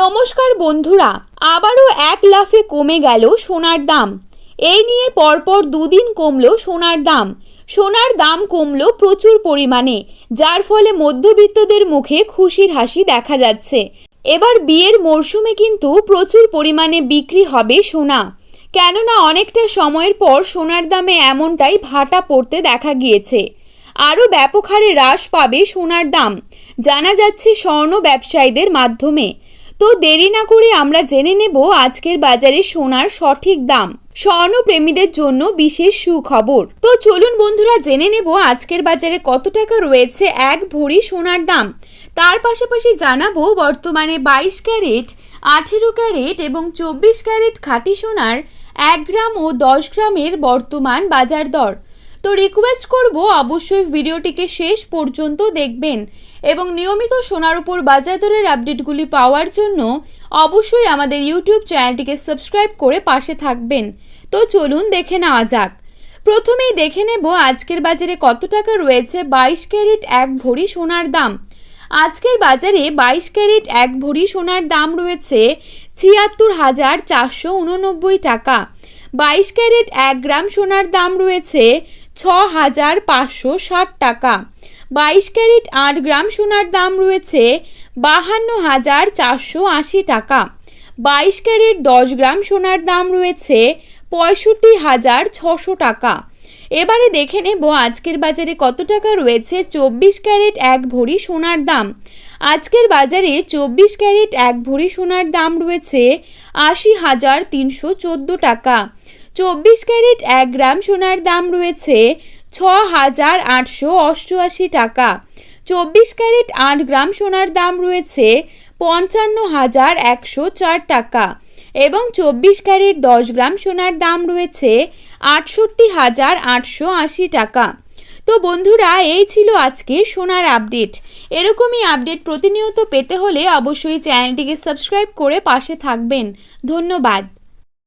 নমস্কার বন্ধুরা, আবারও এক লাফে কমে গেল সোনার দাম। এই নিয়ে পরপর দুদিন কমলো সোনার দাম। সোনার দাম কমলো প্রচুর পরিমাণে, যার ফলে মধ্যবিত্তদের মুখে খুশির হাসি দেখা যাচ্ছে। এবার বিয়ের মরশুমে কিন্তু প্রচুর পরিমাণে বিক্রি হবে সোনা। কেননা অনেকটা সময়ের পর সোনার দামে এমনটাই ভাটা পড়তে দেখা গিয়েছে। আরও ব্যাপক হারে হ্রাস পাবে সোনার দাম। জানা যাচ্ছে স্বর্ণ ব্যবসায়ীদের মাধ্যমে। তো দেরি না করে আমরা জেনে নেব আজকের বাজারে সোনার সঠিক দাম। স্বর্ণ প্রেমীদের জন্য বিশেষ সুখবর। তো চলুন বন্ধুরা, জেনে নেব আজকের বাজারে কত টাকা রয়েছে এক ভরি সোনার দাম। তার পাশাপাশি জানাব বর্তমানে বাইশ ক্যারেট, আঠেরো ক্যারেট এবং চব্বিশ ক্যারেট খাঁটি সোনার এক গ্রাম ও দশ গ্রামের বর্তমান বাজার দর। তো রিকোয়েস্ট করব অবশ্যই ভিডিওটিকে শেষ পর্যন্ত দেখবেন এবং নিয়মিত সোনার উপর বাজার দরের আপডেটগুলি পাওয়ার জন্য অবশ্যই আমাদের ইউটিউব চ্যানেলটিকে সাবস্ক্রাইব করে পাশে থাকবেন। তো চলুন দেখে নেওয়া যাক। প্রথমেই দেখে নেব আজকের বাজারে কত টাকা রয়েছে বাইশ ক্যারেট এক ভরি সোনার দাম। আজকের বাজারে বাইশ ক্যারেট এক ভরি সোনার দাম রয়েছে ছিয়াত্তর হাজার চারশো উননব্বই টাকা। বাইশ ক্যারেট এক গ্রাম সোনার দাম রয়েছে ছ হাজার পাঁচশো ষাট টাকা। বাইশ ক্যারেট আট গ্রাম সোনার দাম রয়েছে বাহান্ন হাজার চারশো আশি টাকা। বাইশ ক্যারেট দশ গ্রাম সোনার দাম রয়েছে পঁয়ষট্টি হাজার ছশো টাকা। এবারে দেখে নেব আজকের বাজারে কত টাকা রয়েছে। চব্বিশ ক্যারেট এক ভরি সোনার দাম। আজকের বাজারে চব্বিশ ক্যারেট এক ভরি সোনার দাম রয়েছে আশি হাজার তিনশো চোদ্দ টাকা। চব্বিশ ক্যারেট এক গ্রাম সোনার দাম রয়েছে ছ হাজার আটশো অষ্টআশি টাকা। চব্বিশ ক্যারেট আট গ্রাম সোনার দাম রয়েছে পঞ্চান্ন হাজার একশো চার টাকা এবং চব্বিশ ক্যারেট দশ গ্রাম সোনার দাম রয়েছে আটষট্টি হাজার আটশো আশি টাকা। তো বন্ধুরা, এই ছিল আজকে সোনার আপডেট। এরকমই আপডেট প্রতিনিয়ত পেতে হলে অবশ্যই চ্যানেলটিকে সাবস্ক্রাইব করে পাশে থাকবেন। ধন্যবাদ।